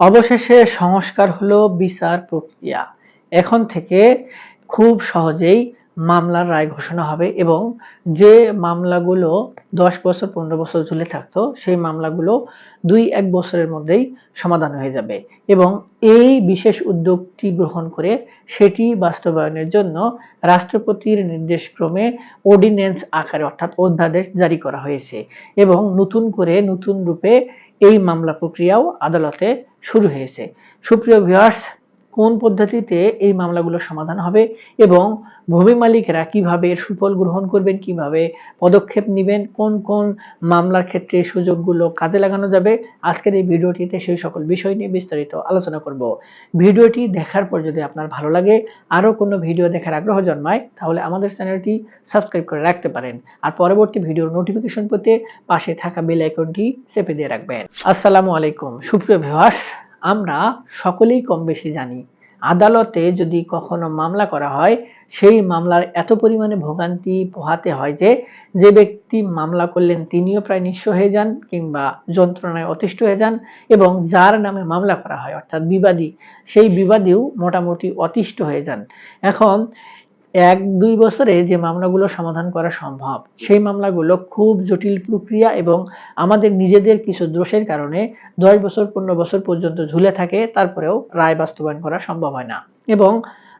অবশেষে সংস্কার হলো বিচার প্রক্রিয়া। এখন থেকে খুব সহজেই মামলার রায় ঘোষণা হবে এবং যে মামলাগুলো দশ বছর, পনেরো বছর ঝুলে থাকতো, সেই মামলাগুলো দুই, এক বছরের মধ্যেই সমাধান হয়ে যাবে এবং এই বিশেষ উদ্যোগটি গ্রহণ করে সেটি বাস্তবায়নের জন্য রাষ্ট্রপতির নির্দেশক্রমে অর্ডিন্যান্স আকারে অর্থাৎ অধ্যাদেশ জারি করা হয়েছে এবং নতুন করে নতুন রূপে এই মামলা প্রক্রিয়াও আদালতে শুরু হয়েছে। সুপ্রিয় ভিউয়ার্স কোন পদ্ধতিতে এই মামলাগুলো সমাধান হবে এবং ভূমি মালিকেরা কীভাবে সুফল গ্রহণ করবেন, কীভাবে পদক্ষেপ নেবেন, কোন কোন মামলার ক্ষেত্রে সুযোগগুলো কাজে লাগানো যাবে, আজকের এই ভিডিওটিতে সেই সকল বিষয় নিয়ে বিস্তারিত আলোচনা করব। ভিডিওটি দেখার পর যদি আপনার ভালো লাগে, আরও কোনো ভিডিও দেখার আগ্রহ জন্মায়, তাহলে আমাদের চ্যানেলটি সাবস্ক্রাইব করে রাখতে পারেন। আর পরবর্তী ভিডিওর নোটিফিকেশন পেতে পাশে থাকা বেল আইকনটি চেপে দিয়ে রাখবেন। আসসালামু আলাইকুম, সুপ্রিয় ভিউয়ার্স। আমরা সকলেই কম বেশি জানি। আদালতে যদি কখনো মামলা করা হয়, সেই মামলার এত পরিমাণে ভোগান্তি পোহাতে হয় যে যে ব্যক্তি মামলা করলেন তিনিও প্রায় নিঃস্ব হয়ে যান কিংবা যন্ত্রণায় অতিষ্ঠ হয়ে যান এবং যার নামে মামলা করা হয়, অর্থাৎ বিবাদী, সেই বিবাদীও মোটামুটি অতিষ্ঠ হয়ে যান। এখন এক, দুই বছরে যে মামলাগুলো সমাধান করা সম্ভব, সেই মামলাগুলো খুব জটিল প্রক্রিয়া এবং আমাদের নিজেদের কিছু দোষের কারণে দশ বছর, পনেরো বছর পর্যন্ত ঝুলে থাকে, তারপরেও রায় বাস্তবায়ন করা সম্ভব হয় না। এবং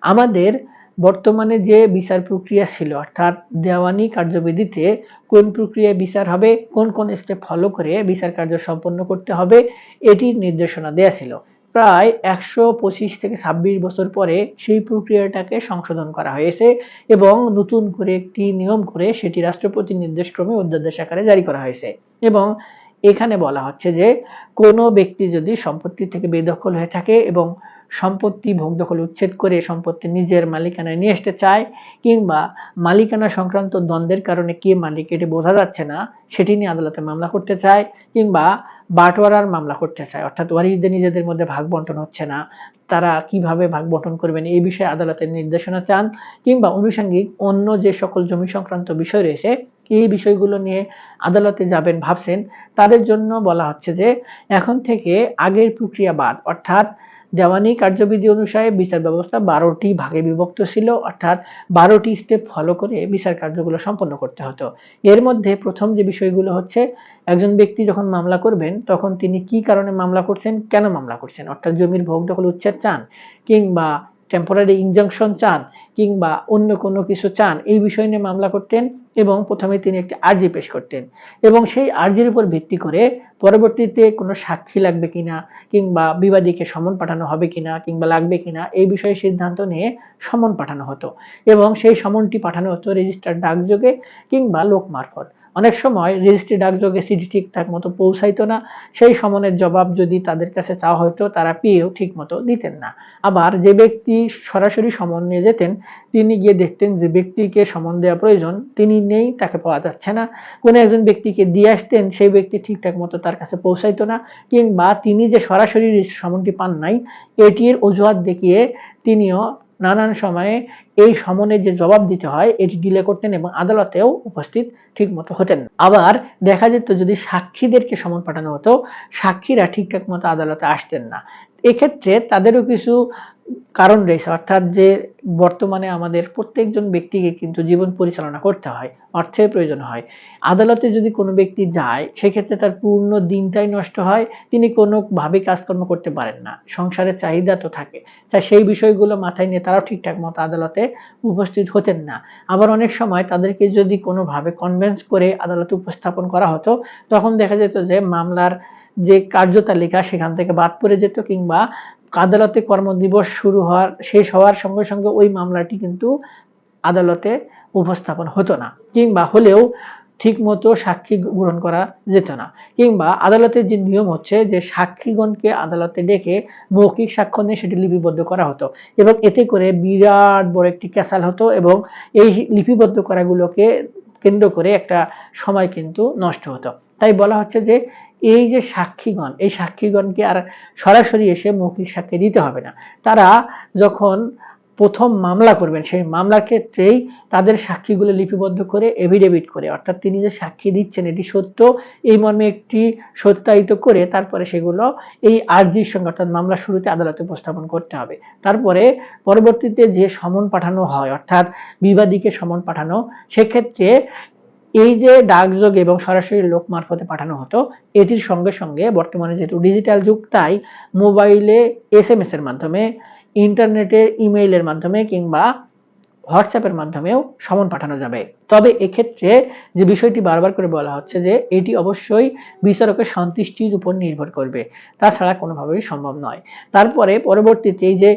আমাদের বর্তমানে যে বিচার প্রক্রিয়া ছিল, অর্থাৎ দেওয়ানি কার্যবিধিতে কোন প্রক্রিয়ায় বিচার হবে, কোন কোন স্টেপ ফলো করে বিচার কার্য সম্পন্ন করতে হবে, এটির নির্দেশনা দেয়া ছিল। প্রায় একশো পঁচিশ থেকে ছাব্বিশ বছর পরে সেই প্রক্রিয়াটাকে সংশোধন করা হয়েছে এবং নতুন করে একটি নিয়ম করে সেটি রাষ্ট্রপতির নির্দেশক্রমে অধ্যাদেশ আকারে জারি করা হয়েছে। এবং এখানে বলা হচ্ছে যে কোনো ব্যক্তি যদি সম্পত্তি থেকে বেদখল হয়ে থাকে এবং সম্পত্তি ভোগ দখল উচ্ছেদ করে সম্পত্তি নিজের মালিকানায় নিয়ে আসতে চায়, কিংবা মালিকানা সংক্রান্ত দ্বন্দ্বের কারণে কে মালিক এটি বোঝা যাচ্ছে না, সেটি নিয়ে আদালতে মামলা করতে চায়, কিংবা বাটোয়ারার মামলা করতে চায়। অর্থাৎ ওয়ারিসদের নিজেদের মধ্যে ভাগ বন্টন হচ্ছে না। তারা কীভাবে ভাগ বন্টন করবেন এই বিষয়ে আদালতের নির্দেশনা চান, কিংবা আনুষঙ্গিক অন্য যে সকল জমি সংক্রান্ত বিষয় রয়েছে, এই বিষয়গুলো নিয়ে আদালতে যাবেন ভাবছেন। তাদের জন্য বলা হচ্ছে যে, এখন থেকে আগের প্রক্রিয়া বাদ, অর্থাৎ দেওয়ানি কার্যবিধি অনুসারে বিচার ব্যবস্থা বারোটি ভাগে বিভক্ত ছিল, অর্থাৎ বারোটি স্টেপ ফলো করে বিচার কার্যগুলো সম্পন্ন করতে হতো। এর মধ্যে প্রথম যে বিষয়গুলো হচ্ছে, একজন ব্যক্তি যখন মামলা করবেন, তখন তিনি কি কারণে মামলা করছেন, কেন মামলা করছেন? অর্থাৎ জমির ভোগ দখল উচ্ছেদ চান কিংবা টেম্পোরারি ইনজাংশন চান কিংবা অন্য কোনো কিছু চান, এই বিষয় নিয়ে মামলা করতেন এবং প্রথমে তিনি একটি আর্জি পেশ করতেন। এবং সেই আর্জির উপর ভিত্তি করে পরবর্তীতে কোনো সাক্ষী লাগবে কিনা কিংবা বিবাদীকে সমন পাঠানো হবে কিনা কিংবা লাগবে কিনা, এই বিষয়ে সিদ্ধান্ত নিয়ে সমন পাঠানো হতো। এবং সেই সমনটি পাঠানো হতো রেজিস্টার ডাকযোগে কিংবা লোক মারফত। অনেক সময় রেজিস্ট্রি ডাকযোগে চিঠি ঠিকঠাক মতো পৌঁছাইতো না, সেই সমনের জবাব যদি তাদের কাছে চাওয়া হতো তারা পেয়েও ঠিক মতো দিতেন না। আবার যে ব্যক্তি সরাসরি সমন নিয়ে যেতেন, তিনি গিয়ে দেখতেন যে ব্যক্তিকে সমন দেওয়া প্রয়োজন, তিনি নেই, তাকে পাওয়া যাচ্ছে না। কোনো একজন ব্যক্তিকে দিয়ে আসতেন, সেই ব্যক্তি ঠিকঠাক মতো তার কাছে পৌঁছাইতো না, কিংবা তিনি যে সরাসরি সমনটি পান নাই, এটির অজুহাত দেখিয়ে তিনিও নানান সময়ে এই সমনে যে জবাব দিতে হয়, এটি ডিলে করতেন এবং আদালতেও উপস্থিত ঠিক মতো হতেন। আবার দেখা যেত যদি সাক্ষীদেরকে সমন পাঠানো হতো, সাক্ষীরা ঠিকঠাক মতো আদালতে আসতেন না। এক্ষেত্রে তাদেরও কিছু কারণ রয়েছে, অর্থাৎ যে বর্তমানে আমাদের প্রত্যেকজন ব্যক্তিকে কিন্তু জীবন পরিচালনা করতে হয়, অর্থের প্রয়োজন হয়। আদালতে যদি কোনো ব্যক্তি যায়, সেক্ষেত্রে তার পূর্ণ দিনটাই নষ্ট হয়, তিনি কোনোভাবে কাজকর্ম করতে পারেন না, সংসারের চাহিদা তো থাকে। তাই সেই বিষয়গুলো মাথায় নিয়ে তারাও ঠিকঠাক মতো আদালতে উপস্থিত হতেন না। আবার অনেক সময় তাদেরকে যদি কোনোভাবে কনভেন্স করে আদালতে উপস্থাপন করা হতো, তখন দেখা যেত যে মামলার যে কার্যতালিকা সেখান থেকে বাদ পড়ে যেত কিংবা আদালতে কর্মদিবস শুরু হওয়ার, শেষ হওয়ার সঙ্গে সঙ্গে ওই মামলাটি কিন্তু আদালতে উপস্থাপন হতো না, কিংবা হলেও ঠিক মতো সাক্ষী গ্রহণ করা যেত না, কিংবা আদালতের যে নিয়ম হচ্ছে যে সাক্ষীগণকে আদালতে ডেকে মৌখিক সাক্ষ্য নিয়ে সেটি লিপিবদ্ধ করা হতো, এবং এতে করে বিরাট বড় একটি ক্যাসাল হতো, এবং এই লিপিবদ্ধ করাগুলোকে কেন্দ্র করে একটা সময় কিন্তু নষ্ট হতো। তাই বলা হচ্ছে যে এই যে সাক্ষীগণ, এই সাক্ষীগণকে আর সরাসরি এসে মৌখিক সাক্ষী দিতে হবে না। তারা যখন প্রথম মামলা করবেন, সেই মামলার ক্ষেত্রেই তাদের সাক্ষীগুলো লিপিবদ্ধ করে এভিডেভিট করে, অর্থাৎ তিনি যে সাক্ষী দিচ্ছেন এটি সত্য, এই মর্মে একটি সত্যায়িত করে তারপরে সেগুলো এই আর্জির সঙ্গে, অর্থাৎ মামলা শুরুতে আদালতে উপস্থাপন করতে হবে। তারপরে পরবর্তীতে যে সমন পাঠানো হয়, অর্থাৎ বিবাদীকে সমন পাঠানো, সেক্ষেত্রে এই যে ডাকযোগ এবং সরাসরি লোক মারফতে পাঠানো হতো, এটির সঙ্গে সঙ্গে বর্তমানে যেহেতু ডিজিটাল যুগ, তাই মোবাইলে এস এম এর মাধ্যমে ইন্টারনেটের ইমেইলের মাধ্যমে কিংবা হোয়াটসঅ্যাপের মাধ্যমেও সমন পাঠানো যাবে। তবে এক্ষেত্রে যে বিষয়টি বারবার করে বলা হচ্ছে যে এটি অবশ্যই বিচারকের সন্তুষ্টির উপর নির্ভর করবে, তাছাড়া কোনোভাবেই সম্ভব নয়। তারপরে পরবর্তীতে এই যে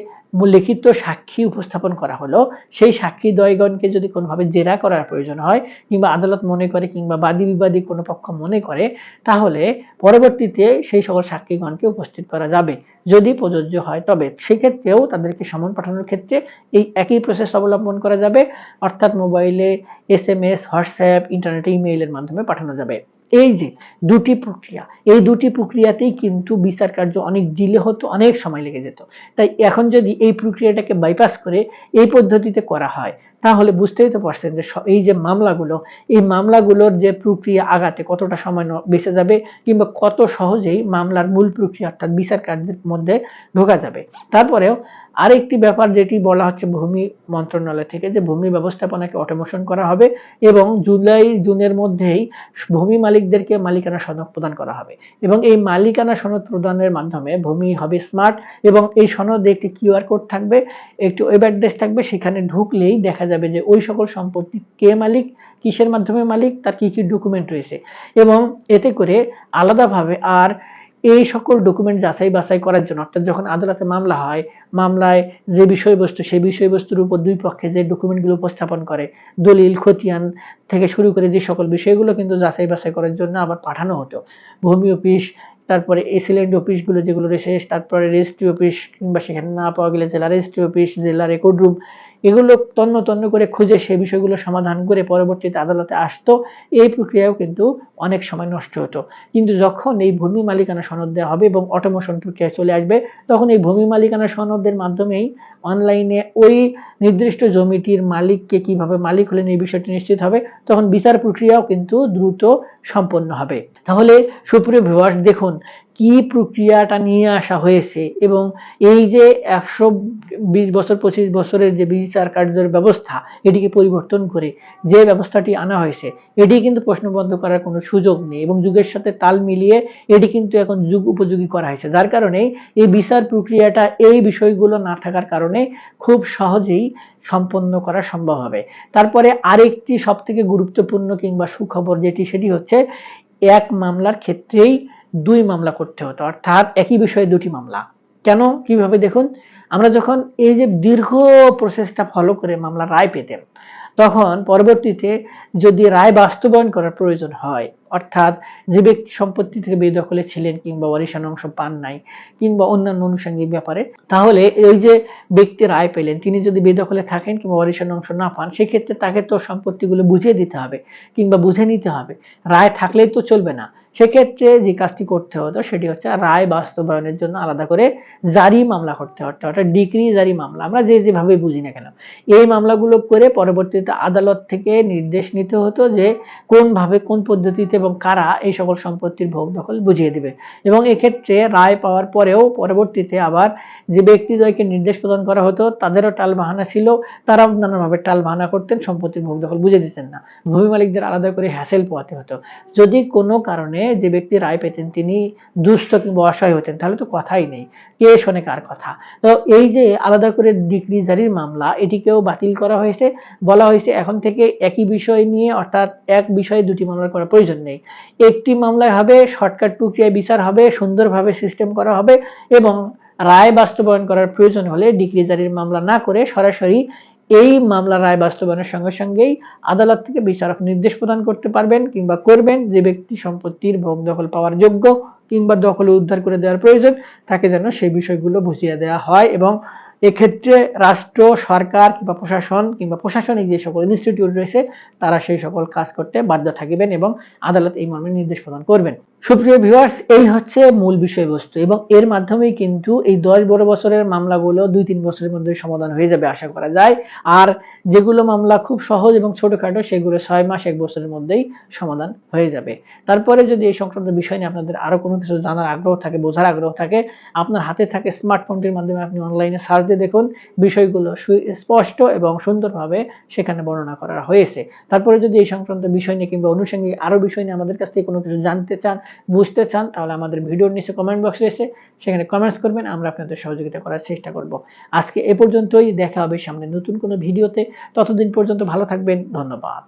লিখিত সাক্ষী উপস্থাপন করা হলো, সেই সাক্ষী দয়গণকে যদি কোনোভাবে জেরা করার প্রয়োজন হয়, কিংবা আদালত মনে করে, কিংবা বাদী বিবাদী কোনো পক্ষ মনে করে, তাহলে পরবর্তীতে সেই সকল সাক্ষীগণকে উপস্থিত করা যাবে। যদি প্রযোজ্য হয়, তবে সেক্ষেত্রেও তাদেরকে সমন পাঠানোর ক্ষেত্রে এই একই প্রসেস অবলম্বন করা যাবে। অর্থাৎ মোবাইলে S M S WhatsApp internet ইমেইলের মাধ্যমে পাঠানো যাবে। এই যে দুটি প্রক্রিয়া, এই দুটি প্রক্রিয়াতেই কিন্তু বিচার কার্য অনেক ডিলে হতো, অনেক সময় লেগে যেত। তাই এখন যদি এই প্রক্রিয়াটাকে বাইপাস করে এই পদ্ধতিতে করা হয়, তাহলে বুঝতেই তো পারছেন যে এই যে মামলাগুলো, এই মামলাগুলোর যে প্রক্রিয়া আগাতে কতটা সময় বেঁচে যাবে কিংবা কত সহজেই মামলার মূল প্রক্রিয়া অর্থাৎ বিচার কার্যের মধ্যে ঢোকা যাবে। তারপরেও আরেকটি ব্যাপার যেটি বলা হচ্ছে ভূমি মন্ত্রণালয় থেকে যে ভূমি ব্যবস্থাপনাকে অটোমেশন করা হবে এবং জুলাই, জুনের মধ্যেই ভূমি মালিকদেরকে মালিকানা সনদ প্রদান করা হবে। এবং এই মালিকানা সনদ প্রদানের মাধ্যমে ভূমি হবে স্মার্ট এবং এই সনদে একটি কিউআর কোড থাকবে, একটি ওয়েব অ্যাড্রেস থাকবে, সেখানে ঢুকলেই দেখা যাবে যে ওই সকল সম্পত্তি কে মালিক, কিসের মাধ্যমে মালিক, তার কি কি ডকুমেন্ট রয়েছে। এবং এতে করে আলাদাভাবে আর এই সকল ডকুমেন্ট যাচাই বাছাই করার জন্য, অর্থাৎ যখন আদালতে মামলা হয়, মামলায় যে বিষয়বস্তু, সেই বিষয়বস্তুর উপর দুই পক্ষে যে ডকুমেন্টগুলো উপস্থাপন করে, দলিল, খতিয়ান থেকে শুরু করে যে সকল বিষয়গুলো কিন্তু যাচাই বাছাই করার জন্য আবার পাঠানো হতো। ভূমি অফিস, তারপরে এসিলেন্ট অফিসগুলো যেগুলো রয়েছে, তারপরে রেজিস্ট্রি অফিস কিংবা সেখানে না পাওয়া গেলে জেলা রেজিস্ট্রি অফিস, জেলা রেকর্ড রুম এগুলো তন্ন তন্ন করে খুঁজে সেই বিষয়গুলো সমাধান করে পরবর্তীতে আদালতে আসতো। এই প্রক্রিয়াও কিন্তু অনেক সময় নষ্ট হতো। কিন্তু যখন এই ভূমি মালিকানা সনদ দেওয়া হবে এবং অটোমেশন প্রক্রিয়া চলে আসবে, তখন এই ভূমি মালিকানা সনদের মাধ্যমেই অনলাইনে ওই নির্দিষ্ট জমিটির মালিককে কীভাবে মালিক হলেন এই বিষয়টি নিশ্চিত হবে। তখন বিচার প্রক্রিয়াও কিন্তু দ্রুত সম্পন্ন হবে। তাহলে সুপ্রিয় ভিউয়ার্স দেখুন কি প্রক্রিয়াটা নিয়ে আসা হয়েছে এবং এই যে একশো বিশ বছর, পঁচিশ বছরের যে বিচার কার্যের ব্যবস্থা, এটিকে পরিবর্তন করে যে ব্যবস্থাটি আনা হয়েছে, এটি কিন্তু প্রশ্নবদ্ধ করার কোনো সুযোগ নেই এবং যুগের সাথে তাল মিলিয়ে এটি কিন্তু এখন যুগ উপযোগী করা হয়েছে। যার কারণে এই বিচার প্রক্রিয়াটা এই বিষয়গুলো না থাকার কারণে খুব সহজেই সম্পন্ন করা সম্ভব হবে। তারপরে আরেকটি সবথেকে গুরুত্বপূর্ণ কিংবা সুখবর যেটি, সেটি হচ্ছে এক মামলার ক্ষেত্রেই দুই মামলা করতে হতো, অর্থাৎ একই বিষয়ে দুটি মামলা। কেন? কীভাবে? দেখুন, আমরা যখন এই যে দীর্ঘ প্রসেসটা ফলো করে মামলা রায় পেতেন, তখন পরবর্তীতে যদি রায় বাস্তবায়ন করার প্রয়োজন হয় অর্থাৎ যে ব্যক্তি সম্পত্তি থেকে বেদখলে ছিলেন কিংবা ওয়ারিশান অংশ পান নাই কিংবা অন্যান্য আনুষঙ্গিক ব্যাপারে, তাহলে এই যে ব্যক্তি রায় পেলেন, তিনি যদি বেদখলে থাকেন কিংবা ওয়ারিশান অংশ না পান, সেক্ষেত্রে তাকে তো সম্পত্তিগুলো বুঝিয়ে দিতে হবে কিংবা বুঝে নিতে হবে। রায় থাকলেই তো চলবে না। সেক্ষেত্রে যে কাজটি করতে হতো, সেটি হচ্ছে রায় বাস্তবায়নের জন্য আলাদা করে জারি মামলা করতে হতো, অর্থাৎ ডিগ্রি জারি মামলা। আমরা যে যেভাবে বুঝি না কেন, এই মামলাগুলো করে পরবর্তীতে আদালত থেকে নির্দেশ নিতে হতো যে কোনভাবে কোন পদ্ধতিতে এবং কারা এই সকল সম্পত্তির ভোগ দখল বুঝিয়ে দিবে। এবং এক্ষেত্রে রায় পাওয়ার পরেও পরবর্তীতে আবার যে ব্যক্তিদ্বয়কে নির্দেশ প্রদান করা হতো, তাদেরও টাল বাহানা ছিল। তারাও নানানভাবে টাল বাহানা করতেন, সম্পত্তির ভোগ দখল বুঝে দিতেন না। ভূমি মালিকদের আলাদা করে হ্যাসেল পোয়াতে হতো। যদি কোনো কারণে যে ব্যক্তি রায় পেতেন, তিনি দুস্থ কিংবা অসহায় হতেন, তাহলে তো কথাই নেই। কে শোনে কার কথা? তো এই যে আলাদা করে ডিগ্রি জারির মামলা, এটিকেও বাতিল করা হয়েছে। বলা হয়েছে এখন থেকে একই বিষয় নিয়ে, অর্থাৎ এক বিষয়ে দুটি মামলা করার প্রয়োজন নেই। একটি মামলায় হবে শর্টকাট প্রক্রিয়ায় বিচার হবে, সুন্দরভাবে সিস্টেম করা হবে এবং রায় বাস্তবায়ন করার প্রয়োজন হলে ডিগ্রি জারির মামলা না করে সরাসরি এই মামলা রায় বাস্তবায়নের সঙ্গে সঙ্গেই আদালত থেকে বিচারক নির্দেশ প্রদান করতে পারবেন কিংবা করবেন যে ব্যক্তি সম্পত্তির ভোগ দখল পাওয়ার যোগ্য কিংবা দখল উদ্ধার করে দেওয়ার প্রয়োজন, তাকে যেন সেই বিষয়গুলো বুঝিয়ে দেওয়া হয় এবং এক্ষেত্রে রাষ্ট্র, সরকার কিংবা প্রশাসন কিংবা প্রশাসনিক যে সকল ইনস্টিটিউট রয়েছে, তারা সেই সকল কাজ করতে বাধ্য থাকিবেন এবং আদালত এই মর্মে নির্দেশ প্রদান করবেন। সুপ্রিয় ভিউয়ার্স এই হচ্ছে মূল বিষয়বস্তু এবং এর মাধ্যমেই কিন্তু এই দশ বড় বছরের মামলাগুলো দুই তিন বছরের মধ্যে সমাধান হয়ে যাবে আশা করা যায়। আর যেগুলো মামলা খুব সহজ এবং ছোটখাটো, সেগুলো ছয় মাস, এক বছরের মধ্যেই সমাধান হয়ে যাবে। তারপরে যদি এই সংক্রান্ত বিষয় নিয়ে আপনাদের আরও কোনো কিছু জানার আগ্রহ থাকে, বোঝার আগ্রহ থাকে, আপনার হাতে থাকে স্মার্টফোনটির মাধ্যমে আপনি অনলাইনে সার্চ দিয়ে দেখুন, বিষয়গুলো সু- স্পষ্ট এবং সুন্দরভাবে সেখানে বর্ণনা করা হয়েছে। তারপরে যদি এই সংক্রান্ত বিষয় নিয়ে কিংবা অনুষঙ্গিক আরও বিষয় নিয়ে আমাদের কাছ থেকে কোনো কিছু জানতে চান বুঝতে চান, তাহলে আমাদের ভিডিওর নিচে কমেন্ট বক্সে এসে সেখানে কমেন্টস করবেন, আমরা আপনাদের সহযোগিতা করার চেষ্টা করব। আজকে এ পর্যন্তই, দেখা হবে সামনে নতুন কোনো ভিডিওতে, ততদিন পর্যন্ত ভালো থাকবেন, ধন্যবাদ।